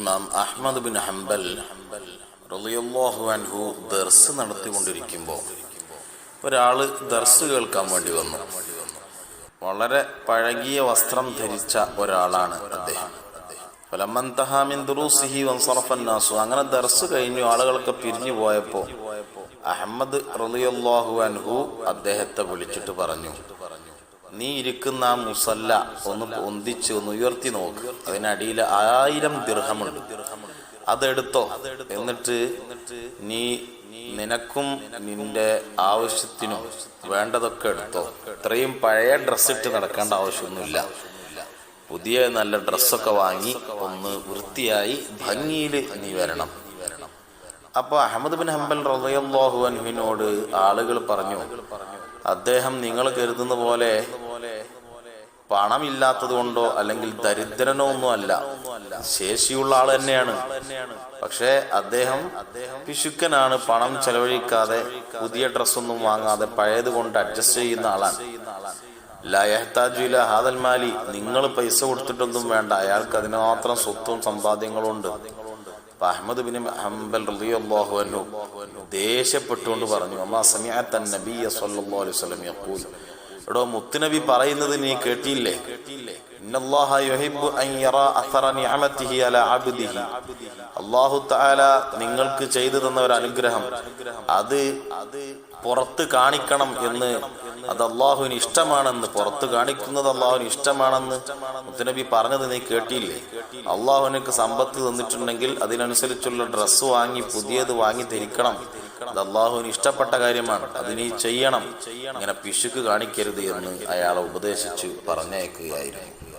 ഇമാം Ahmad bin Hanbal റളിയല്ലാഹു അൻഹു ദർസ് നടത്തിക്കൊണ്ടിരിക്കുമ്പോൾ ഒരാൾ ദർസ് കേൾക്കാൻ വേണ്ടി വന്നു. വളരെ പഴകിയ വസ്ത്രം ധരിച്ച ഒരാളാണ് അദ്ദേഹം. അങ്ങനെ ദർസ് കഴിഞ്ഞു. ആളുകളൊക്കെ പിരിഞ്ഞു പോയപ്പോ അഹമ്മദ് റളിയല്ലാഹു അൻഹു അദ്ദേഹത്തെ വിളിച്ചിട്ട് പറഞ്ഞു നീ ഇരിക്കുന്ന ആ മുസല്ല ഒന്ന് പൊന്തിച്ച് ഒന്ന് ഉയർത്തി നോക്ക്. അതിനടിയിൽ ആയിരം ദീർഘമുണ്ട് അതെടുത്തോ. എന്നിട്ട് നീ നിനക്കും നിന്റെ ആവശ്യത്തിനും വേണ്ടതൊക്കെ എടുത്തോ. ഇത്രയും പഴയ ഡ്രസ്സ് ഇട്ട് നടക്കേണ്ട ആവശ്യമൊന്നുമില്ല. പുതിയ നല്ല ഡ്രസ്സൊക്കെ വാങ്ങി ഒന്ന് വൃത്തിയായി ഭംഗിയിൽ നീ വരണം. അപ്പൊ അഹമ്മദ് ബിൻ ഹംബൽ റളിയല്ലാഹു അൻഹുവിനോട് ആളുകൾ പറഞ്ഞു അദ്ദേഹം നിങ്ങൾ കരുതുന്ന പോലെ പണമില്ലാത്തത് കൊണ്ടോ അല്ലെങ്കിൽ ദരിദ്രനോ ഒന്നും അല്ല. ശേഷിയുള്ള ആൾ തന്നെയാണ്. പക്ഷേ അദ്ദേഹം പിശുക്കനാണ് പണം ചെലവഴിക്കാതെ പുതിയ ഡ്രസ്സൊന്നും വാങ്ങാതെ പഴയത് കൊണ്ട് അഡ്ജസ്റ്റ് ചെയ്യുന്ന ആളാണ്. ലയഹ്താജുല ഹാദൽ മാലി നിങ്ങൾ പൈസ കൊടുത്തിട്ടൊന്നും വേണ്ട. അയാൾക്ക് അതിനുമാത്രം സ്വത്തും സമ്പാദ്യങ്ങളും ഉണ്ട്. അഹമ്മദ് ബിൻ ഹംബൽ റളിയല്ലാഹു അൻഹു ദേഷ്യപ്പെട്ടുകൊണ്ട് പറഞ്ഞു അമ്മാ സമിഅത്ത നബിയ സല്ലല്ലാഹു അലൈഹി വസല്ലം യഖൂൽ. എടോ മുത്തുനബി പറയുന്നത് നീ കേട്ടില്ലേ? ഇന്നല്ലാഹ യുഹിബ്ബു അൻ യറാ അഥറ നിഅമതിഹി അലാ അബ്ദിഹി. അല്ലാഹു തആല നിങ്ങൾക്ക് ചെയ്തു തന്ന ഒരു അനുഗ്രഹം. അത് പുറത്ത് കാണിക്കണം എന്ന് അത് അള്ളാഹുവിന് ഇഷ്ടമാണെന്ന് പുറത്ത് കാണിക്കുന്നത് അള്ളാഹുവിന് ഇഷ്ടമാണെന്ന് മുത്തുനബി പറഞ്ഞത് നീ കേട്ടിയില്ലേ അള്ളാഹുവിനക്ക് സമ്പത്ത് തന്നിട്ടുണ്ടെങ്കിൽ അതിനനുസരിച്ചുള്ള ഡ്രസ്സ് വാങ്ങി പുതിയത് വാങ്ങി ധരിക്കണം. അത് അള്ളാഹുവിന് ഇഷ്ടപ്പെട്ട കാര്യമാണ്. അത് നീ ചെയ്യണം. ഇങ്ങനെ പിശുക്ക് കാണിക്കരുത് എന്ന് അയാളെ ഉപദേശിച്ചു പറഞ്ഞയക്കുകയായിരുന്നു.